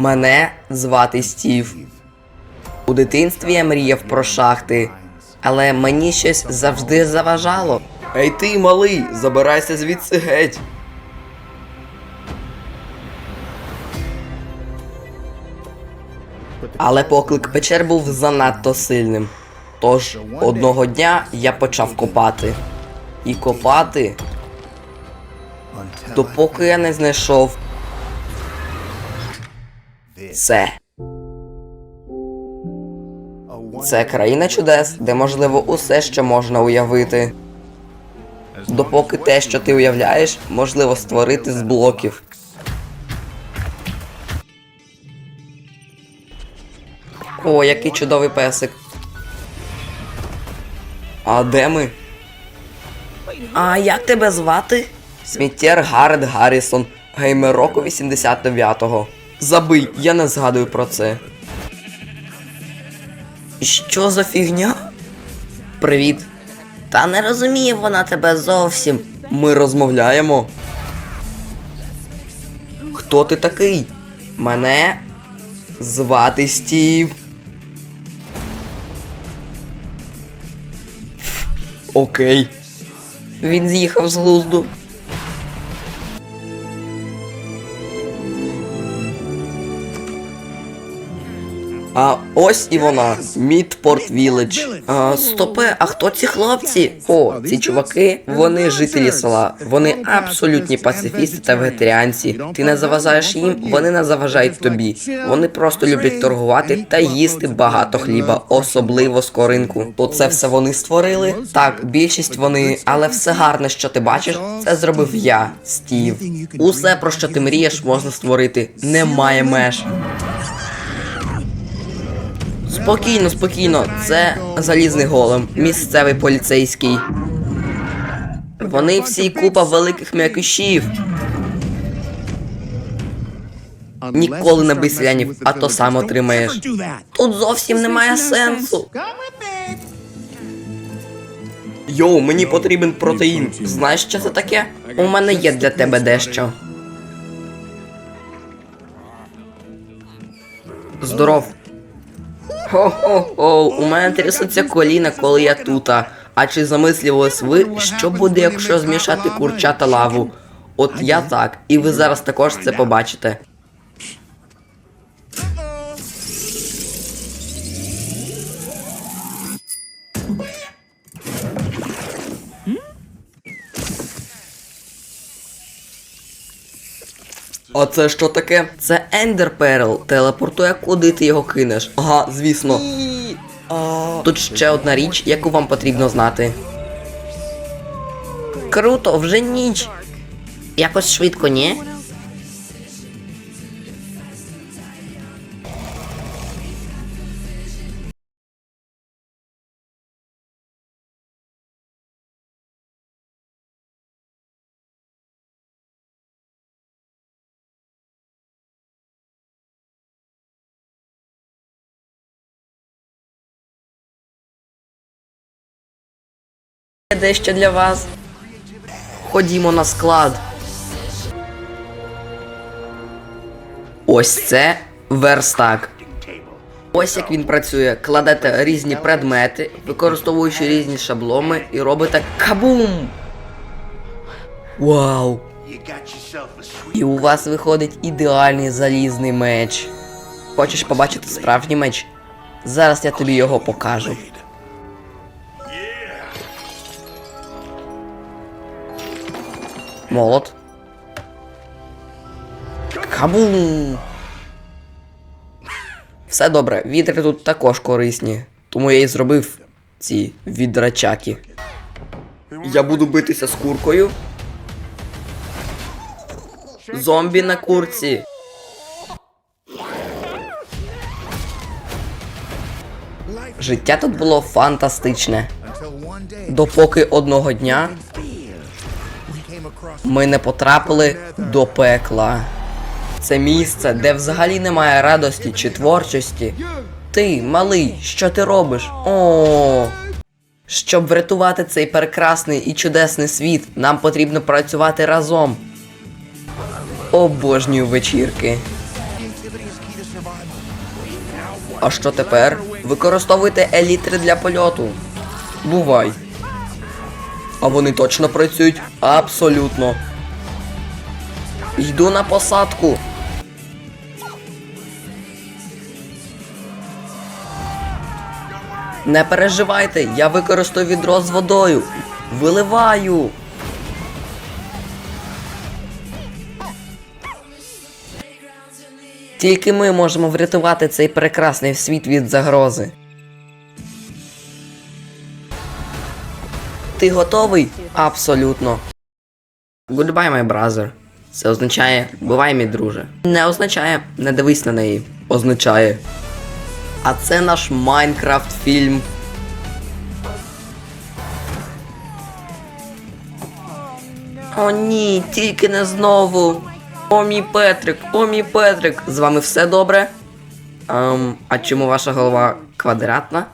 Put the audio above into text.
Мене звати Стів. У дитинстві я мріяв про шахти, але мені щось завжди заважало. Ей ти, малий, забирайся звідси геть. Але поклик печер був занадто сильним. Тож одного дня я почав копати. І копати, допоки я не знайшов це. Це країна чудес, де можливо усе, що можна уявити. Допоки те, що ти уявляєш, можливо створити з блоків. О, який чудовий песик. А де ми? А як тебе звати? Сміттєр Гаррет Гаррісон, геймер року 89-го. Забий, я не згадую про це. Що за фігня? Привіт. Та не розуміє вона тебе зовсім. Ми розмовляємо. Хто ти такий? Мене звати Стів. Окей. Він з'їхав з глузду. А ось і вона, Мідпорт Вілледж. А, стопе, а хто ці хлопці? О, ці чуваки, вони жителі села. Вони абсолютні пацифісти та вегетаріанці. Ти не заважаєш їм, вони не заважають тобі. Вони просто люблять торгувати та їсти багато хліба, особливо скоринку. То це все вони створили? Так, більшість вони, але все гарне, що ти бачиш, це зробив я, Стів. Усе, про що ти мрієш, можна створити. Немає меж. Спокійно, спокійно, це залізний голем, місцевий поліцейський. Вони всі купа великих м'якишів. Ніколи не бий селянів, а то сам отримаєш. Тут зовсім немає сенсу. Йоу, мені потрібен протеїн. Знаєш, що це таке? У мене є для тебе дещо. Здоров. Хо-хо-хо, у мене трясуться коліна, коли я тута. А чи замислювались ви, що буде, якщо змішати курча та лаву? От я так, і ви зараз також це побачите. А це що таке? Це Ендер Перл. Телепортує, куди ти його кинеш. Ага, звісно. Тут ще одна річ, яку вам потрібно знати. Круто, вже ніч. Якось швидко, ні? Дещо для вас. Ходімо на склад. Ось це верстак. Ось як він працює. Кладете різні предмети, використовуючи різні шабломи, і робите кабум! Вау! І у вас виходить ідеальний залізний меч. Хочеш побачити справжній меч? Зараз я тобі його покажу. Молот. Кабум! Все добре, вітри тут також корисні. Тому я і зробив ці відрачаки. Я буду битися з куркою. Зомбі на курці. Життя тут було фантастичне. Допоки одного дня ми не потрапили до пекла. Це місце, де взагалі немає радості чи творчості. Ти, малий, що ти робиш? О. Щоб врятувати цей прекрасний і чудесний світ, нам потрібно працювати разом. Обожнюю вечірки. А що тепер? Використовуйте елітри для польоту. Бувай. А вони точно працюють? Абсолютно. Йду на посадку. Не переживайте, я використаю відро з водою. Виливаю. Тільки ми можемо врятувати цей прекрасний світ від загрози. Ти готовий? Абсолютно. Goodbye, my brother. Це означає бувай, мій друже. Не означає не дивись на неї. Означає. А це наш Майнкрафт фільм. О ні, тільки не знову. О мій Петрик, о мій Петрик, з вами все добре? Ем, а чому ваша голова квадратна?